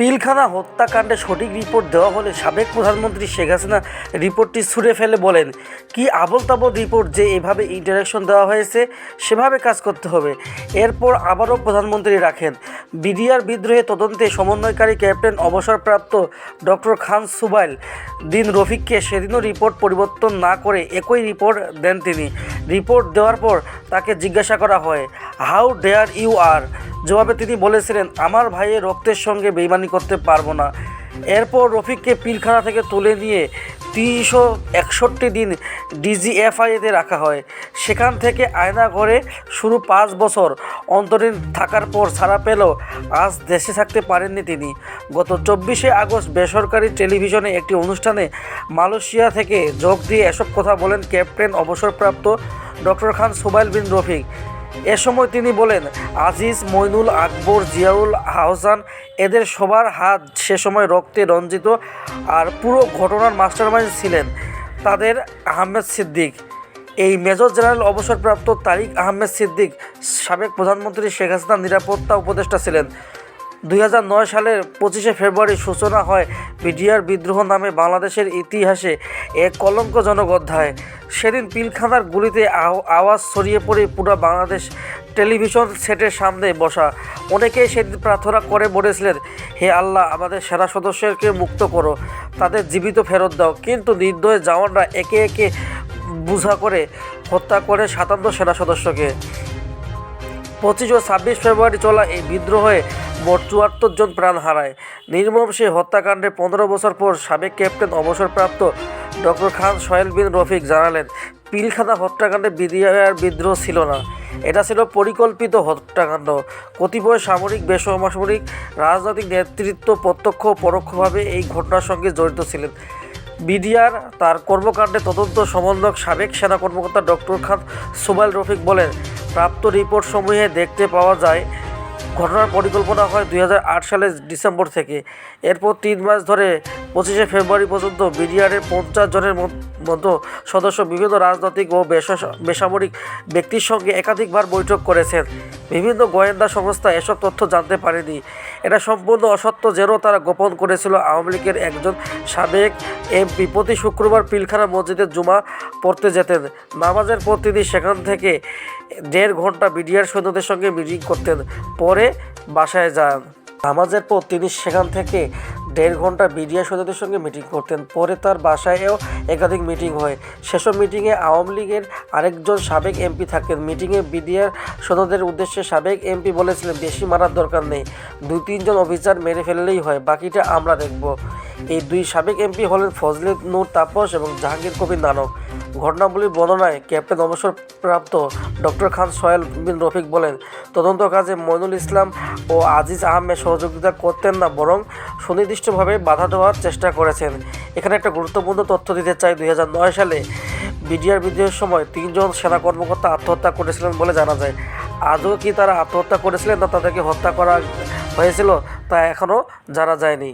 পিলখানা হত্যাকাণ্ডে সঠিক রিপোর্ট দেওয়া হলে সাবেক প্রধানমন্ত্রী শেখ হাসিনা রিপোর্টটি ছুঁড়ে ফেলে বলেন, কি আবল তাবল রিপোর্ট যে এভাবে ইন্টারাকশন দেওয়া হয়েছে, সেভাবে কাজ করতে হবে। এরপর আবারও প্রধানমন্ত্রী রাখেন, বিডিআর বিদ্রোহে তদন্তে সমন্বয়কারী ক্যাপ্টেন অবসরপ্রাপ্ত ডক্টর খান সুবাইল দিন রফিককে সেদিনও রিপোর্ট পরিবর্তন না করে একই রিপোর্ট দেন তিনি। রিপোর্ট দেওয়ার পর তাকে জিজ্ঞাসা করা হয়, হাউ ডেয়ার ইউ আর? জবাবে তিনি বলেছিলেন, আমার ভাইয়ের রক্তের সঙ্গে বেইমানি করতে পারব না। এরপর রফিককে পিলখানা থেকে তুলে নিয়ে তিনশো একষট্টি দিন ডিজিএফআইতে রাখা হয়। সেখান থেকে আয়না ঘরে শুরু পাঁচ বছর অন্তরীণ থাকার পর ছাড়া পেলেও আজ দেশে থাকতে পারেননি তিনি। গত চব্বিশে আগস্ট বেসরকারি টেলিভিশনে একটি অনুষ্ঠানে মালয়েশিয়া থেকে যোগ দিয়ে এসব কথা বলেন ক্যাপ্টেন অবসরপ্রাপ্ত ডক্টর খান সুবাইল বিন রফিক। এ সময় তিনি বলেন, আজিজ, মইনুল আকবর, জিয়াউল আহসান এদের সবার হাত সে সময় রক্তে রঞ্জিত আর পুরো ঘটনার মাস্টারমাইন্ড ছিলেন তাদের আহমেদ সিদ্দিক। এই মেজর জেনারেল অবসরপ্রাপ্ত তারিক আহমেদ সিদ্দিক সাবেক প্রধানমন্ত্রী শেখ হাসিনার নিরাপত্তা উপদেষ্টা ছিলেন। দুই হাজার নয় সালের পঁচিশে ফেব্রুয়ারি সূচনা হয় বিডিআর বিদ্রোহ নামে বাংলাদেশের ইতিহাসে এক কলঙ্কজনক অধ্যায়। সেদিন পিলখানার গুলিতে আওয়াজ ছড়িয়ে পড়ে পুরো বাংলাদেশ টেলিভিশন সেটের সামনে বসা। অনেকেই সেদিন প্রার্থনা করে বলেছিলেন, হে আল্লাহ, আমাদের সেনা সদস্যকে মুক্ত করো, তাদের জীবিত ফেরত দাও। কিন্তু নির্দয় জওয়ানরা একে একে বুঝা করে হত্যা করে সাতান্ন সেনা সদস্যকে। পঁচিশ ও ছাব্বিশ ফেব্রুয়ারি চলা এই বিদ্রোহে মোট চুয়াত্তর জন প্রাণ হারায়। নির্মম সেই হত্যাকাণ্ডে পনেরো বছর পর সাবেক ক্যাপ্টেন, অবসরপ্রাপ্ত ডক্টর খান সোহেল বিন রফিক জানালেন, পিলখানা হত্যাকাণ্ডে বিডিআর বিদ্রোহ ছিল না। এটা ছিল পরিকল্পিত হত্যাকাণ্ড। কতিপয় সামরিক, বেসামরিক, রাজনৈতিক নেতৃত্ব প্রত্যক্ষ পরোক্ষভাবে এই ঘটনার সঙ্গে জড়িত ছিলেন। বিডিআর তার কর্মকাণ্ডে তদন্ত সমন্বয়ক সাবেক সেনা কর্মকর্তা ডক্টর খান সুবাইল রফিক বলেন, প্রাপ্ত রিপোর্ট সমূহে দেখতে পাওয়া যায় ঘটনার পরিকল্পনা হয় দু হাজার আট সালের ডিসেম্বর থেকে। এরপর তিন মাস ধরে পঁচিশে ফেব্রুয়ারি পর্যন্ত বিডিআরের পঞ্চাশ জনের মত- মতো সদস্য বিভিন্ন রাজনৈতিক ও বেসা- বেসামরিক ব্যক্তির সঙ্গে একাধিকবার বৈঠক করেছেন। বিভিন্ন গোয়েন্দা সংস্থা এসব তথ্য জানতে পারেনি। এটা সম্পূর্ণ অসত্য যেন তারা গোপন করেছিল। আওয়ামী লীগের একজন সাবেক এমপি প্রতি শুক্রবার পিলখানা মসজিদে জুমা পড়তে যেতেন। নামাজের পর তিনি সেখান থেকে দেড় ঘণ্টা বিডিআর সৈন্যদের সঙ্গে মিটিং করতেন। পরে বাসায় যান। নামাজের পর তিনি সেখান থেকে দেড় ঘণ্টা বিডিআর সৈন্যদের সঙ্গে মিটিং করতেন। পরে তার বাসায়ও একাধিক মিটিং হয়। সেসব মিটিংয়ে আওয়ামী লীগের আরেকজন সাবেক এমপি থাকেন। মিটিংয়ে বিডিআর সৈন্যদের উদ্দেশ্যে সাবেক এমপি বলেছিলেন, বেশি মারার দরকার নেই। দুই, তিনজন অফিসার মেরে ফেললেই হয়, বাকিটা আমরা দেখব। এই দুই সাবেক এমপি হলেন ফজলে নূর তাপস এবং জাহাঙ্গীর কবির নানক। ঘটনাবলীর বর্ণনায় ক্যাপ্টেন অবসরপ্রাপ্ত ডক্টর খান সোহেল বিন রফিক বলেন, তদন্ত কাজে মইনুল ইসলাম ও আজিজ আহমেদ সহযোগিতা করতেন না, বরং সুনির্দিষ্টভাবে বাধা দেওয়ার চেষ্টা করেছেন। এখানে একটা গুরুত্বপূর্ণ তথ্য দিতে চাই, দুই হাজার নয় সালে বিডিআর বিদ্রোহের সময় তিনজন সেনা কর্মকর্তা আত্মহত্যা করেছিলেন বলে জানা যায়। আদৌ কি তারা আত্মহত্যা করেছিলেন না তাদেরকে হত্যা করা হয়েছিল তা এখনও জানা যায়নি।